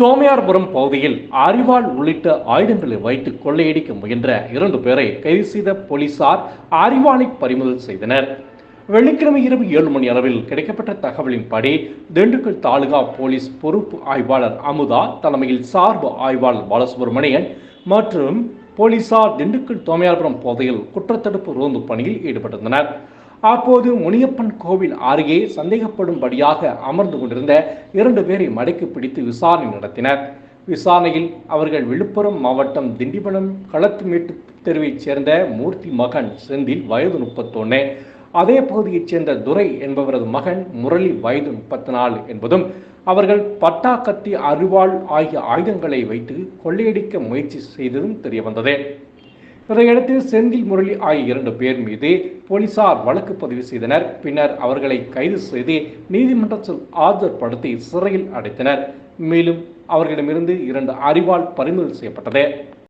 தோமையார்புரம் பகுதியில் அரிவாள் உள்ளிட்ட ஆயுதங்களை வைத்து கொள்ளையடிக்க முயன்ற இரண்டு பேரை கைது செய்த போலீசார் அறிவாளை பறிமுதல் செய்தனர். வெள்ளிக்கிழமை இரவு ஏழு மணி அளவில் கிடைக்கப்பட்ட தகவலின்படி திண்டுக்கல் தாலுகா போலீஸ் பொறுப்பு ஆய்வாளர் அமுதா தலைமையில் சார்பு ஆய்வாளர் பாலசுப்ரமணியன் மற்றும் போலீசார் திண்டுக்கல் தோமையார்புரம் பகுதியில் குற்றத்தடுப்பு ரோந்து பணியில் ஈடுபட்டிருந்தனர். அப்போது முனியப்பன் கோவில் அருகே சந்தேகப்படும்படியாக அமர்ந்து கொண்டிருந்த இரண்டு பேரை மடக்கி பிடித்து விசாரணை நடத்தினர். விசாரணையில் அவர்கள் விழுப்புரம் மாவட்டம் திண்டிவனம் களத்துமேட்டு தெருவைச் சேர்ந்த மூர்த்தி மகன் செந்தில் வயது முப்பத்தொன்னு. அதே பகுதியைச் சேர்ந்த துரை என்பவரது மகன் முரளி வயது முப்பத்தி நாலு என்பதும் அவர்கள் பட்டா கத்தி அருவாள் ஆகிய ஆயுதங்களை வைத்து கொள்ளையடிக்க முயற்சி செய்ததும் தெரியவந்தது. இதையடுத்து செந்தில் முரளி ஆகிய இரண்டு பேர் மீது போலீசார் வழக்கு பதிவு செய்தனர். பின்னர் அவர்களை கைது செய்து நீதிமன்றத்தில் ஆஜர்படுத்தி சிறையில் அடைத்தனர். மேலும் அவர்களிடமிருந்து இரண்டு அறிவால் பறிமுதல் செய்யப்பட்டது.